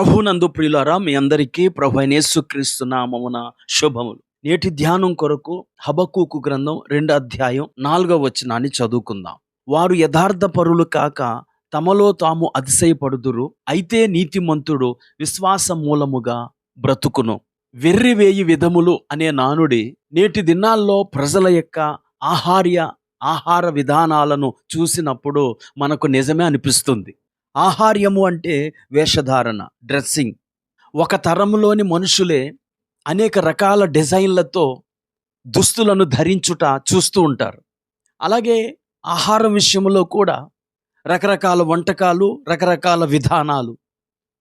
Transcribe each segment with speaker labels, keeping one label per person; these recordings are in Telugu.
Speaker 1: ప్రభునందు ప్రియులారా మీ అందరికీ ప్రభు యేసుక్రీస్తు నామమున శుభములు. నేటి ధ్యానం కొరకు హబకూకు గ్రంథం రెండు అధ్యాయం నాలుగవ వచనాన్ని చదువుకుందాం. వారు యథార్థ పరులు కాక తమలో తాము అతిశయపడుదురు అయితే నీతిమంతుడు విశ్వాస మూలముగా బ్రతుకును వెర్రివేయి విధములు అనే నానుడి నేటి దినాల్లో ప్రజల యొక్క ఆహార్య ఆహార విధానాలను చూసినప్పుడు మనకు నిజమే అనిపిస్తుంది. ఆహార్యము అంటే వేషధారణ డ్రెస్సింగ్. ఒక తరంలోని మనుషులే అనేక రకాల డిజైన్లతో దుస్తులను ధరించుట చూస్తూ ఉంటారు. అలాగే ఆహారం విషయంలో కూడా రకరకాల వంటకాలు రకరకాల విధానాలు.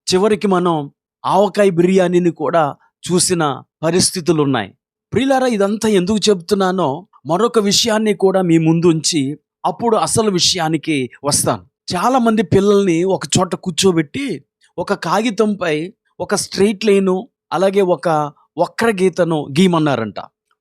Speaker 1: చివరికి మనం ఆవకాయ బిర్యానీని కూడా చూసిన పరిస్థితులు ఉన్నాయి ప్రియులారా ఇదంతా ఎందుకు చెబుతున్నానో మరొక విషయాన్ని కూడా మీ ముందుంచి అప్పుడు అసలు విషయానికి వస్తాను. చాలా మంది పిల్లల్ని ఒక చోట కూర్చోబెట్టి ఒక కాగితంపై ఒక స్ట్రెయిట్ లైను అలాగే ఒక వక్ర గీతను గీయమన్నారంట.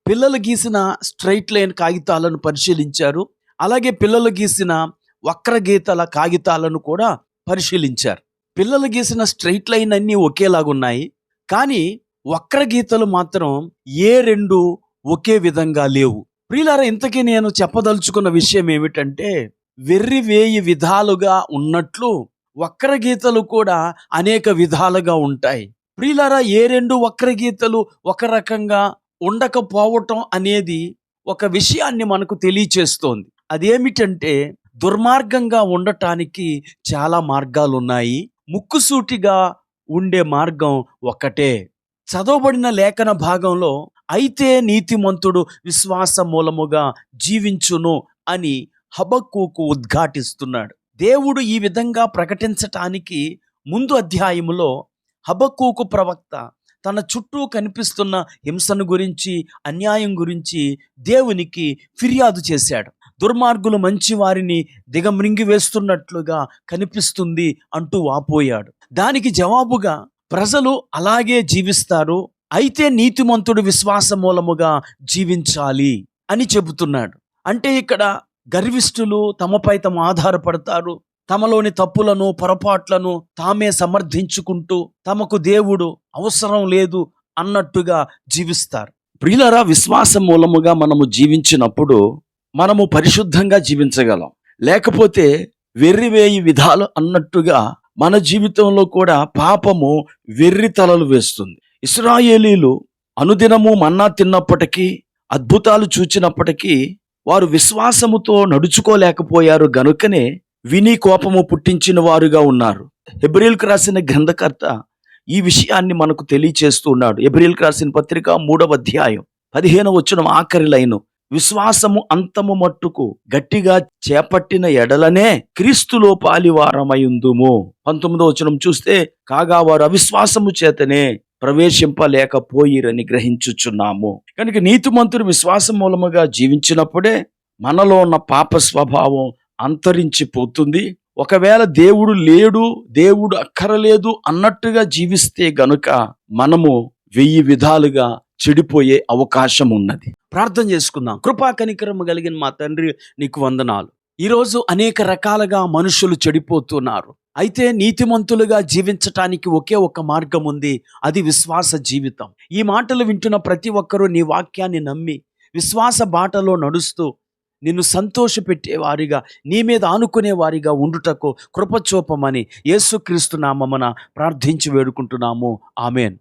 Speaker 1: పిల్లలు గీసిన స్ట్రైట్ లైన్ కాగితాలను పరిశీలించారు. అలాగే పిల్లలు గీసిన వక్ర గీతల కాగితాలను కూడా పరిశీలించారు. పిల్లలు గీసిన స్ట్రైట్ లైన్ అన్నీ ఒకేలాగున్నాయి. కానీ వక్ర గీతలు మాత్రం ఏ రెండు ఒకే విధంగా లేవు. ప్రియులారా ఇంతకీ నేను చెప్పదలుచుకున్న విషయం ఏమిటంటే వెర్రి వేయి విధాలుగా ఉన్నట్లు వక్రగీతలు కూడా అనేక విధాలుగా ఉంటాయి. ప్రియులారా ఏ రెండు వక్రగీతలు ఒక రకంగా ఉండకపోవటం అనేది ఒక విషయాన్ని మనకు తెలియచేస్తోంది. అదేమిటంటే దుర్మార్గంగా ఉండటానికి చాలా మార్గాలు ఉన్నాయి ముక్కుసూటిగా ఉండే మార్గం ఒక్కటే చదవబడిన లేఖన భాగంలో అయితే నీతిమంతుడు విశ్వాస మూలముగా జీవించును అని హబక్కుకు ఉద్ఘాటిస్తున్నాడు. దేవుడు ఈ విధంగా ప్రకటించటానికి ముందు అధ్యాయములో హబక్కుకు ప్రవక్త తన చుట్టూ కనిపిస్తున్న హింసను గురించి అన్యాయం గురించి దేవునికి ఫిర్యాదు చేశాడు. దుర్మార్గులు మంచి వారిని దిగమృంగి వేస్తున్నట్లుగా కనిపిస్తుంది అంటూ వాపోయాడు. దానికి జవాబుగా ప్రజలు అలాగే జీవిస్తారు అయితే నీతిమంతుడు విశ్వాస మూలముగా జీవించాలి అని చెబుతున్నాడు. అంటే ఇక్కడ గర్విష్ఠులు తమపై తమ ఆధారపడతారు. తమలోని తప్పులను పొరపాట్లను తామే సమర్థించుకుంటూ తమకు దేవుడు అవసరం లేదు అన్నట్టుగా జీవిస్తారు. ప్రియులరా విశ్వాస మూలముగా మనము జీవించినప్పుడు మనము పరిశుద్ధంగా జీవించగలం. లేకపోతే వెర్రివేయి విధాలు అన్నట్టుగా మన జీవితంలో కూడా పాపము వెర్రి తలలు వేస్తుంది. ఇస్రాయేలీలు అనుదినము మన్నా తిన్నప్పటికీ అద్భుతాలు చూచినప్పటికీ వారు విశ్వాసముతో నడుచుకోలేకపోయారు గనుకనే విని కోపము పుట్టించిన వారుగా ఉన్నారు. హెబ్రిల్కి రాసిన గ్రంథకర్త ఈ విషయాన్ని మనకు తెలియచేస్తూ ఉన్నాడు. ఎబ్రిల్కు రాసిన పత్రిక మూడవ అధ్యాయం పదిహేను వచ్చిన ఆఖరి లైను. విశ్వాసము అంతము మట్టుకు గట్టిగా చేపట్టిన ఎడలనే క్రీస్తులో పాలివారమైందుము పంతొమ్మిదో వచనం చూస్తే కాగా వారు అవిశ్వాసము చేతనే ప్రవేశింపలేకపోయిరని గ్రహించుచున్నాము. కనుక నీతిమంతుడు విశ్వాసం మూలముగా జీవించినప్పుడే మనలో ఉన్న పాప స్వభావం అంతరించిపోతుంది. ఒకవేళ దేవుడు లేడు దేవుడు అక్కరలేదు అన్నట్టుగా జీవిస్తే గనుక మనము వెయ్యి విధాలుగా చెడిపోయే అవకాశం ఉన్నది ప్రార్థన చేసుకుందాం. కృపా కనికరము కలిగిన మా తండ్రి నీకు వందనాలు. ఈరోజు అనేక రకాలుగా మనుషులు చెడిపోతున్నారు. అయితే నీతిమంతులుగా జీవించటానికి ఒకే ఒక మార్గం ఉంది. అది విశ్వాస జీవితం. ఈ మాటలు వింటున్న ప్రతి ఒక్కరూ నీ వాక్యాన్ని నమ్మి విశ్వాస బాటలో నడుస్తూ నిన్ను సంతోషపెట్టే వారిగా నీ మీద ఆనుకునే వారిగా ఉండుటకు కృపచూపమని యేసుక్రీస్తు నామమున ప్రార్థించి వేడుకుంటున్నాము. ఆమెన్.